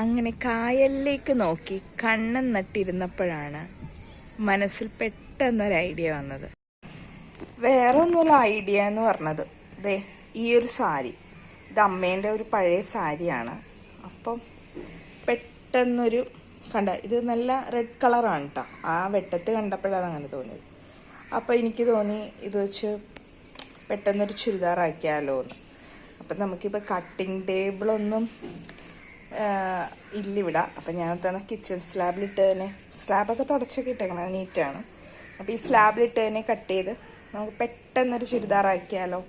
അങ്ങനെ കായലിലേക്ക് നോക്കി കണ്ണൻ നട്ടിരുന്നപ്പോഴാണ് മനസ്സിൽ പെട്ടെന്നൊരു ഐഡിയ വന്നത്. വേറെ ഒന്നുമില്ല ഐഡിയ എന്ന് പറഞ്ഞത്. ദേ ഈ ഒരു സാരി. ഇത് അമ്മേന്റെ ഒരു പഴയ സാരിയാണ്. അപ്പം പെട്ടെന്നൊരു കണ്ട ഇത് നല്ല റെഡ് കളറാണ് കേട്ടോ ആ വെട്ടത്ത് കണ്ടപ്പോഴാണ് അങ്ങനെ തോന്നിയത്. അപ്പോൾ എനിക്ക് തോന്നി ഇത് വെച്ച് പെട്ടെന്നൊരു ചുരിദാറാക്കിയാലോ എന്ന് അപ്പം നമുക്കിപ്പോൾ കട്ടിങ് ടേബിളൊന്നും ഇല്ലിവിടെ. അപ്പം ഞാൻ തന്നെ കിച്ചൺ സ്ലാബിലിട്ട് തന്നെ സ്ലാബൊക്കെ തുടച്ചൊക്കെ ഇട്ടേക്കണം നീറ്റാണ്. അപ്പോൾ ഈ സ്ലാബിലിട്ട് തന്നെ കട്ട് ചെയ്ത് നമുക്ക് പെട്ടെന്നൊരു ചുരിദാറാക്കിയാലോ?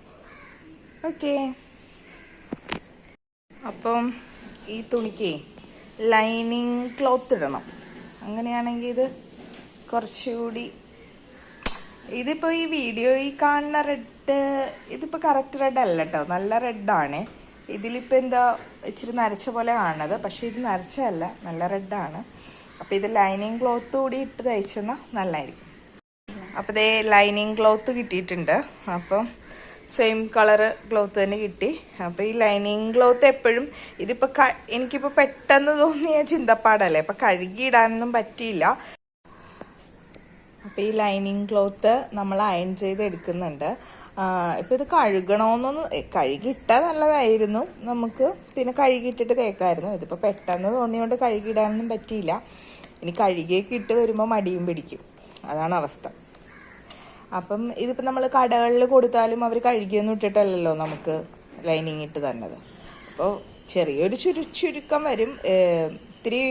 ഓക്കേ. അപ്പം ഈ തുണിക്ക് ലൈനിങ് ക്ലോത്ത് ഇടണം. അങ്ങനെയാണെങ്കിൽ ഇത് കുറച്ചുകൂടി ഇതിപ്പോ ഈ വീഡിയോ ഈ കാണുന്ന റെഡ് ഇതിപ്പോ കറക്റ്റ് റെഡ് അല്ല കേട്ടോ നല്ല റെഡാണ് ഇതിലിപ്പോ എന്താ ഇച്ചിരി നരച്ച പോലെ കാണുന്നത് പക്ഷേ ഇത് നരച്ചല്ല നല്ല റെഡാണ് അപ്പോൾ ഇത് ലൈനിങ് ക്ലോത്ത് കൂടി ഇട്ട് തയ്ച്ചെന്നാൽ നല്ലതായിരിക്കും അപ്പോൾ ഇതേ ലൈനിങ് ക്ലോത്ത് കിട്ടിയിട്ടുണ്ട്. അപ്പം സെയിം കളറ് ക്ലോത്ത് തന്നെ കിട്ടി. അപ്പോൾ ഈ ലൈനിങ് ക്ലോത്ത് എപ്പോഴും ഇതിപ്പോൾ എനിക്കിപ്പോൾ പെട്ടെന്ന് തോന്നിയ ചിന്തപ്പാടല്ലേ? അപ്പം കഴുകിയിടാനൊന്നും പറ്റിയില്ല. അപ്പോൾ ഈ ലൈനിങ് ക്ലോത്ത് നമ്മൾ അയൺ ചെയ്ത് എടുക്കുന്നുണ്ട്. ഇപ്പം ഇത് കഴുകണമെന്നൊന്ന് കഴുകിയിട്ടാൽ നല്ലതായിരുന്നു. നമുക്ക് പിന്നെ കഴുകിയിട്ടിട്ട് തേക്കായിരുന്നു. ഇതിപ്പോൾ പെട്ടെന്ന് തോന്നിയോണ്ട് കഴുകിയിടാനൊന്നും പറ്റിയില്ല. ഇനി കഴുകിയൊക്കെ ഇട്ട് വരുമ്പോൾ മടിയും പിടിക്കും. അതാണ് അവസ്ഥ. അപ്പം ഇതിപ്പോൾ നമ്മൾ കടകളിൽ കൊടുത്താലും അവർ കഴുകിയൊന്നും ഇട്ടിട്ടല്ലല്ലോ നമുക്ക് ലൈനിങ് ഇട്ട് തന്നത്. അപ്പോൾ ചെറിയൊരു ചുരു ചുരുക്കം വരും. ഇത്തിരി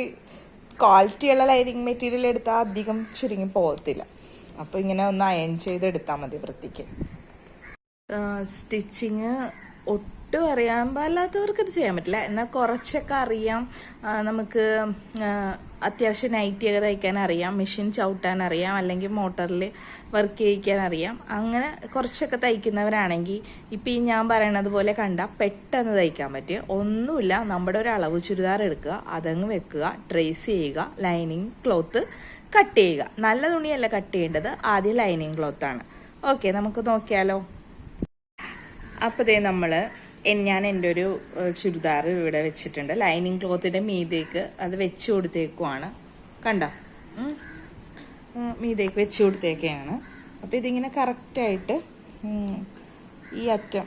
ക്വാളിറ്റിയുള്ള ലൈനിങ് മെറ്റീരിയൽ എടുത്താൽ അധികം ചുരുങ്ങി പോകത്തില്ല. അപ്പോൾ ഇങ്ങനെ ഒന്ന് അയൺ ചെയ്ത് എടുത്താൽ മതി വൃത്തിക്ക്. സ്റ്റിച്ചിങ് ഒട്ടും അറിയാൻ പാടില്ലാത്തവർക്ക് ഇത് ചെയ്യാൻ പറ്റില്ല. എന്നാൽ കുറച്ചൊക്കെ അറിയാം. നമുക്ക് അത്യാവശ്യം നൈറ്റിയൊക്കെ തയ്ക്കാൻ അറിയാം. മെഷീൻ ചവിട്ടാൻ അറിയാം. അല്ലെങ്കിൽ മോട്ടറിൽ വർക്ക് ചെയ്യിക്കാൻ അറിയാം. അങ്ങനെ കുറച്ചൊക്കെ തയ്ക്കുന്നവരാണെങ്കിൽ ഇപ്പം ഈ ഞാൻ പറയണത് പോലെ കണ്ട പെട്ടെന്ന് തയ്ക്കാൻ പറ്റും ഒന്നുമില്ല. നമ്മുടെ ഒരു അളവ് ചുരിദാർ എടുക്കുക. അതങ്ങ് വെക്കുക. ട്രേസ് ചെയ്യുക. ലൈനിങ് ക്ലോത്ത് കട്ട് ചെയ്യുക. നല്ല തുണിയല്ല കട്ട് ചെയ്യേണ്ടത്. ആദ്യം ലൈനിങ് ക്ലോത്താണ് ഓക്കെ നമുക്ക് നോക്കിയാലോ. അപ്പോൾ ഇതേ നമ്മൾ ഞാൻ എന്റെ ഒരു ചുരിദാർ ഇവിടെ വെച്ചിട്ടുണ്ട്. ലൈനിങ് ക്ലോത്തിന്റെ മീതേക്ക് അത് വെച്ച് കൊടുത്തേക്കുവാണ്. കണ്ട? മീതേക്ക് വെച്ച് കൊടുത്തേക്കാണ്. അപ്പോൾ ഇതിങ്ങനെ കറക്റ്റായിട്ട് ഈ അറ്റം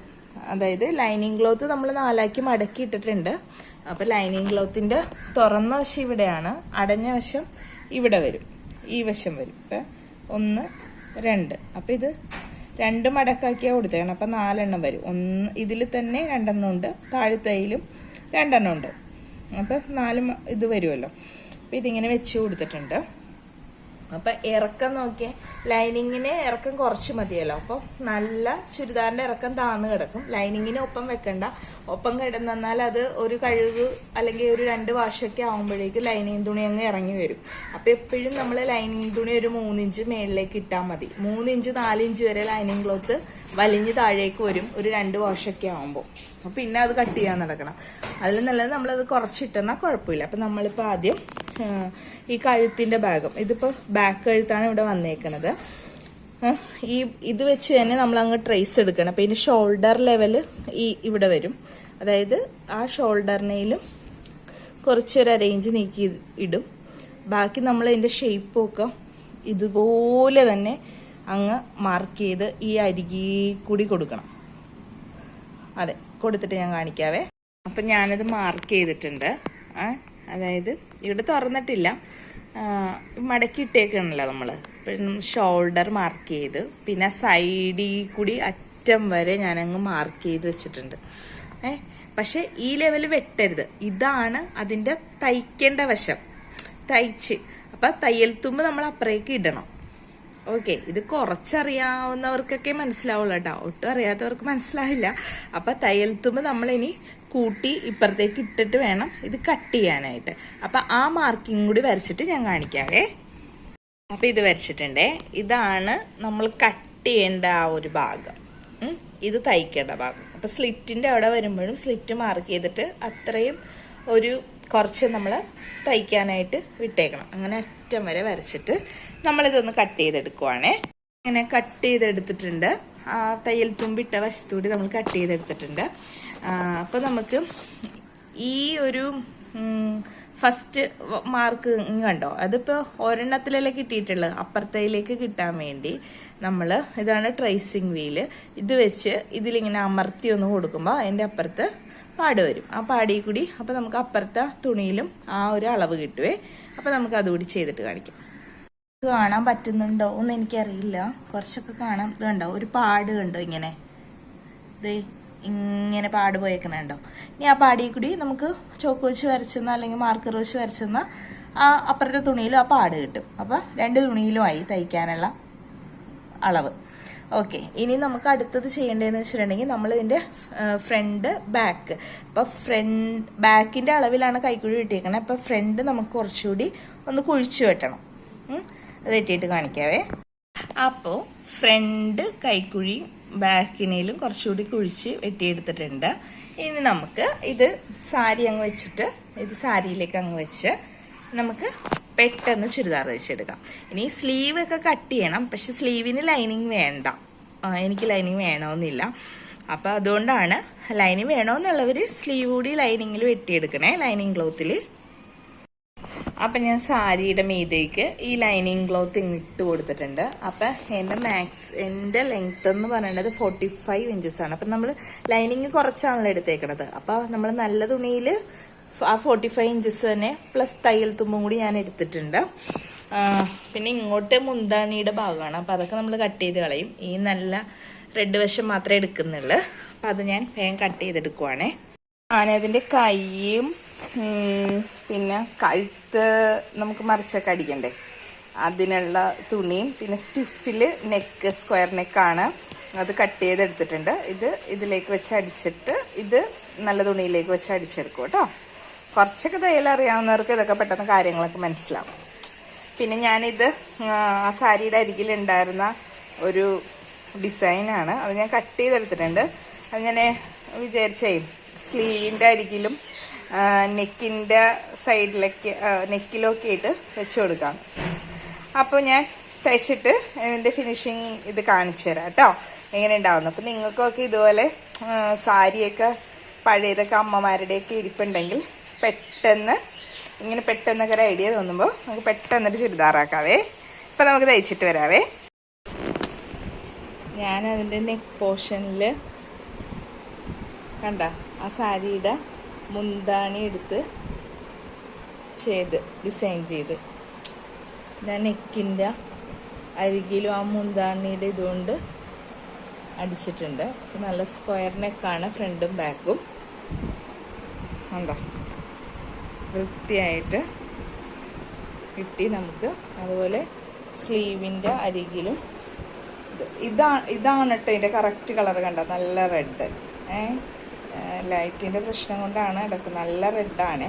അതായത് ലൈനിങ് ക്ലോത്ത് നമ്മൾ നാലാക്കി മടക്കി ഇട്ടിട്ടുണ്ട്. അപ്പോൾ ലൈനിങ് ക്ലോത്തിന്റെ തുറന്ന വശം ഇവിടെയാണ് അടഞ്ഞ വശം ഇവിടെ വരും. ഈ വശം വരും. ഇപ്പം ഒന്ന് രണ്ട്. അപ്പം ഇത് രണ്ട് മടക്കാക്കിയാണ് കൊടുത്തേക്കണം. അപ്പം നാലെണ്ണം വരും. ഒന്ന് ഇതിൽ തന്നെ രണ്ടെണ്ണം ഉണ്ട്. താഴത്തയിലും രണ്ടെണ്ണം ഉണ്ട്. അപ്പം നാല് ഇത് വരുമല്ലോ. അപ്പം ഇതിങ്ങനെ വെച്ച് കൊടുത്തിട്ടുണ്ട്. അപ്പം ഇറക്കം നോക്കിയ ലൈനിങ്ങിന് ഇറക്കം കുറച്ച് മതിയല്ലോ. അപ്പൊ നല്ല ചുരിദാറിന്റെ ഇറക്കം താന്ന് കിടക്കും. ലൈനിങ്ങിന് ഒപ്പം വെക്കണ്ട. ഒപ്പം കിടന്നാൽ അത് ഒരു കഴുക് അല്ലെങ്കിൽ ഒരു രണ്ട് വാഷൊക്കെ ആവുമ്പോഴേക്ക് ലൈനിങ് തുണി അങ്ങ് ഇറങ്ങി വരും. അപ്പൊ എപ്പോഴും നമ്മൾ ലൈനിങ് തുണി ഒരു മൂന്നിഞ്ച് മേളിലേക്ക് ഇട്ടാൽ മതി. മൂന്നിഞ്ച് നാലിഞ്ച് വരെ ലൈനിങ് ക്ലോത്ത് വലിഞ്ഞ് താഴേക്ക് വരും. ഒരു രണ്ട് വാഷൊക്കെ ആകുമ്പോൾ അപ്പൊ പിന്നെ അത് കട്ട് ചെയ്യാൻ നടക്കണം. അതിൽ നല്ലത് നമ്മളത് കുറച്ചിട്ടെന്നാൽ കുഴപ്പമില്ല. അപ്പൊ നമ്മളിപ്പോൾ ആദ്യം ഈ കഴുത്തിന്റെ ഭാഗം. ഇതിപ്പോ ബാക്ക് കഴുത്താണ് ഇവിടെ വന്നേക്കണത്. ഈ ഇത് വെച്ച് തന്നെ നമ്മൾ അങ്ങ് ട്രേസ് എടുക്കണം ഇനി ഷോൾഡർ ലെവൽ ഈ ഇവിടെ വരും. അതായത് ആ ഷോൾഡറിനേലും കുറച്ചൊരു അറേഞ്ച് നീക്കി ഇടും. ബാക്കി നമ്മൾ ഇതിന്റെ ഷേപ്പൊക്കെ ഇതുപോലെ തന്നെ അങ്ങ് മാർക്ക് ചെയ്ത് ഈ അരികി കൂടി കൊടുക്കണം. അതെ കൊടുത്തിട്ട് ഞാൻ കാണിക്കാവേ. അപ്പം ഞാനത് മാർക്ക് ചെയ്തിട്ടുണ്ട്. അതായത് ഇവിടെ തുറന്നിട്ടില്ല. മടക്കി ഇട്ടേക്കണല്ലോ നമ്മൾ ഷോൾഡർ മാർക്ക് ചെയ്ത് പിന്നെ സൈഡിൽ കൂടി അറ്റം വരെ ഞാനങ്ങ് മാർക്ക് ചെയ്ത് വെച്ചിട്ടുണ്ട്. ഏ പക്ഷെ ഈ ലെവൽ വെട്ടരുത്. ഇതാണ് അതിന്റെ തയ്ക്കേണ്ട വശം. തയ്ച്ച്. അപ്പം തയ്യൽ തുമ്പ് നമ്മൾ അപ്പുറേക്ക് ഇടണം. ഓക്കെ ഇത് കുറച്ചറിയാവുന്നവർക്കൊക്കെ മനസ്സിലാവുള്ളൂ കേട്ടോ. ഒട്ടും അറിയാത്തവർക്ക് മനസ്സിലാവില്ല. അപ്പം തയ്യൽ തുമ്പ് നമ്മളിനി കൂട്ടി ഇപ്പുറത്തേക്ക് ഇട്ടിട്ട് വേണം ഇത് കട്ട് ചെയ്യാനായിട്ട്. അപ്പൊ ആ മാർക്കിംഗ് കൂടി വരച്ചിട്ട് ഞാൻ കാണിക്കാവേ. അപ്പൊ ഇത് വരച്ചിട്ടുണ്ടേ. ഇതാണ് നമ്മൾ കട്ട് ചെയ്യേണ്ട ആ ഒരു ഭാഗം. ഇത് തയ്ക്കേണ്ട ഭാഗം. അപ്പൊ സ്ലിറ്റിന്റെ അവിടെ വരുമ്പോഴും സ്ലിറ്റ് മാർക്ക് ചെയ്തിട്ട് അത്രയും ഒരു കുറച്ച് നമ്മൾ തയ്ക്കാനായിട്ട് വിട്ടേക്കണം. അങ്ങനെ അറ്റം വരെ വരച്ചിട്ട് നമ്മളിതൊന്ന് കട്ട് ചെയ്തെടുക്കുവാണേ. ഇങ്ങനെ കട്ട് ചെയ്തെടുത്തിട്ടുണ്ട്. ആ തയ്യൽ തുമ്പിട്ട വശത്തൂടി നമ്മൾ കട്ട് ചെയ്തെടുത്തിട്ടുണ്ട്. അപ്പോൾ നമുക്ക് ഈ ഒരു ഫസ്റ്റ് മാർക്ക് കണ്ടോ? അതിപ്പോ ഒരെണ്ണത്തിലല്ലേ കിട്ടിയിട്ടുള്ളത് അപ്പുറത്തേലേക്ക് കിട്ടാൻ വേണ്ടി നമ്മൾ ഇതാണ് ട്രേസിങ് വീൽ ഇത് വെച്ച് ഇതിലിങ്ങനെ അമർത്തി ഒന്ന് കൊടുക്കുമ്പോൾ അതിന്റെ അപ്പുറത്ത് പാട് വരും. ആ പാടി കൂടി അപ്പൊ നമുക്ക് അപ്പുറത്തെ തുണിയിലും ആ ഒരു അളവ് കിട്ടുവേ. അപ്പൊ നമുക്ക് അതുകൂടി ചെയ്തിട്ട് കാണിക്കാം. കാണാൻ പറ്റുന്നുണ്ടോ? ഒന്നും എനിക്കറിയില്ല. കുറച്ചൊക്കെ കാണാം. ഇത് കണ്ടോ? ഒരു പാട് കണ്ടോ ഇങ്ങനെ? ദേ ഇങ്ങനെ പാട് പോയേക്കണുണ്ടോ ഇനി ആ പാടിയിൽ കൂടി നമുക്ക് ചോക്ക് വെച്ച് വരച്ചെന്ന അല്ലെങ്കിൽ മാർക്കർ വെച്ച് വരച്ചെന്ന ആ അപ്പുറത്തെ തുണിയിലും ആ പാട് കിട്ടും. അപ്പൊ രണ്ട് തുണിയിലുമായി തയ്ക്കാനുള്ള അളവ്. ഓക്കെ ഇനി നമുക്ക് അടുത്തത് ചെയ്യേണ്ടതെന്ന് വെച്ചിട്ടുണ്ടെങ്കിൽ നമ്മൾ ഇതിന്റെ ഫ്രണ്ട് ബാക്ക്. അപ്പൊ ഫ്രണ്ട് ബാക്കിന്റെ അളവിലാണ് കൈക്കുഴി കിട്ടിയേക്കുന്നത് അപ്പൊ ഫ്രണ്ട് നമുക്ക് കുറച്ചുകൂടി ഒന്ന് കുഴിച്ചു വെട്ടണം. അത് വെട്ടിയിട്ട് കാണിക്കാവേ. അപ്പോൾ ഫ്രണ്ട് കൈക്കുഴി ബാക്കിനേലും കുറച്ചുകൂടി കുഴിച്ച് വെട്ടിയെടുത്തിട്ടുണ്ട്. ഇനി നമുക്ക് ഇത് സാരി അങ്ങ് വെച്ചിട്ട് ഇത് സാരിയിലേക്ക് അങ്ങ് വെച്ച് നമുക്ക് പെട്ടെന്ന് ചുരിദാർ വെച്ചെടുക്കാം ഇനി സ്ലീവ് ഒക്കെ കട്ട് ചെയ്യണം പക്ഷെ സ്ലീവിന് ലൈനിങ് വേണ്ട. എനിക്ക് ലൈനിങ് വേണമെന്നില്ല. അപ്പൊ അതുകൊണ്ടാണ് ലൈനിങ് വേണമെന്നുള്ളവര് സ്ലീവ് കൂടി ലൈനിങ്ങിൽ വെട്ടിയെടുക്കണേ ലൈനിങ് ക്ലോത്തിൽ അപ്പൊ ഞാൻ സാരിയുടെ മീതേക്ക് ഈ ലൈനിങ് ക്ലോത്ത് ഇട്ട് കൊടുത്തിട്ടുണ്ട്. അപ്പം എന്റെ മാക്സ് എന്റെ ലെങ്ത് എന്ന് പറയുന്നത് ഫോർട്ടി ഫൈവ് ആണ്. അപ്പൊ നമ്മൾ ലൈനിങ് കുറച്ചാണല്ലോ എടുത്തേക്കണത്. അപ്പോൾ നമ്മൾ നല്ല തുണിയിൽ ആ ഫോർട്ടി ഫൈവ് ഇഞ്ചസ് തന്നെ പ്ലസ് തയ്യൽ തുമ്പും കൂടി ഞാൻ എടുത്തിട്ടുണ്ട്. പിന്നെ ഇങ്ങോട്ട് മുന്താണിയുടെ ഭാഗമാണ്. അപ്പം അതൊക്കെ നമ്മൾ കട്ട് ചെയ്ത് കളയും. ഈ നല്ല റെഡ് വശം മാത്രമേ എടുക്കുന്നുള്ളൂ. അപ്പം അത് ഞാൻ വേഗം കട്ട് ചെയ്തെടുക്കുവാണേ. ഞാനതിന്റെ കൈയും പിന്നെ കഴുത്ത് നമുക്ക് മറിച്ചൊക്കെ അടിക്കണ്ടേ? അതിനുള്ള തുണിയും പിന്നെ സ്റ്റിഫിൽ നെക്ക് സ്ക്വയർ നെക്കാണ് അത് കട്ട് ചെയ്തെടുത്തിട്ടുണ്ട്. ഇത് ഇതിലേക്ക് വെച്ച് അടിച്ചിട്ട് ഇത് നല്ല തുണിയിലേക്ക് വെച്ച് അടിച്ചെടുക്കും കേട്ടോ. കുറച്ചൊക്കെ തയ്യൽ അറിയാവുന്നവർക്ക് ഇതൊക്കെ പെട്ടെന്ന് കാര്യങ്ങളൊക്കെ മനസ്സിലാവും. പിന്നെ ഞാനിത് ആ, സാരിയുടെ അരികിലുണ്ടായിരുന്ന ഒരു ഡിസൈനാണ്. അത് ഞാൻ കട്ട് ചെയ്തെടുത്തിട്ടുണ്ട്. അത് ഞാൻ വിചാരിച്ചേ സ്ലീവിന്റെ അരികിലും നെക്കിന്റെ സൈഡിലേക്ക് നെക്കിലൊക്കെ ഇട്ട് വെച്ച് കൊടുക്കാം. അപ്പോൾ ഞാൻ തയ്ച്ചിട്ട് ഇതിന്റെ ഫിനിഷിങ് ഇത് കാണിച്ചു തരാം കേട്ടോ. എങ്ങനെ ഉണ്ടാവുന്നു? അപ്പോൾ നിങ്ങൾക്കൊക്കെ ഇതുപോലെ സാരിയൊക്കെ പഴയതൊക്കെ അമ്മമാരുടെയൊക്കെ ഇരിപ്പുണ്ടെങ്കിൽ പെട്ടെന്ന് ഇങ്ങനെ പെട്ടെന്നൊക്കെ ഒരു ഐഡിയ തോന്നുമ്പോൾ നമുക്ക് പെട്ടെന്നൊരു ചുരിദാറാക്കാവേ. ഇപ്പം നമുക്ക് തയ്ച്ചിട്ട് വരാവേ. ഞാൻ അതിന്റെ നെക്ക് പോർഷനിൽ കണ്ട ആ സാരിയുടെ മുന്താണി എടുത്ത് ചെയ്ത് ഡിസൈൻ ചെയ്ത്. ഞാൻ നെക്കിന്റെ അരികിലും ആ മുന്താണിയുടെ ഇതുകൊണ്ട് അടിച്ചിട്ടുണ്ട്. നല്ല സ്ക്വയർ നെക്കാണ് ഫ്രണ്ടും ബാക്കും. ഉണ്ടോ വൃത്തിയായിട്ട് കിട്ടി നമുക്ക്. അതുപോലെ സ്ലീവിന്റെ അരികിലും ഇത് ഇതാ ഇതാണ് കേട്ടോ ഇതിന്റെ കറക്റ്റ് കളർ കണ്ട? നല്ല റെഡ് ഏ? ലൈറ്റിന്റെ പ്രശ്നം കൊണ്ടാണ്. അടക്ക് നല്ല റെഡാണ്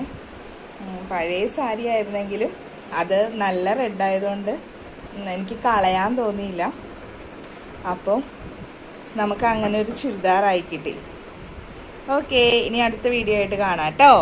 പഴയ സാരി ആയിരുന്നെങ്കിലും അത് നല്ല റെഡായതുകൊണ്ട് എനിക്ക് കളയാൻ തോന്നിയില്ല. അപ്പോൾ നമുക്ക് അങ്ങനെ ഒരു ചുരിദാറായി കിട്ടി. ഓക്കെ ഇനി അടുത്ത വീഡിയോ ആയിട്ട് കാണാം കേട്ടോ.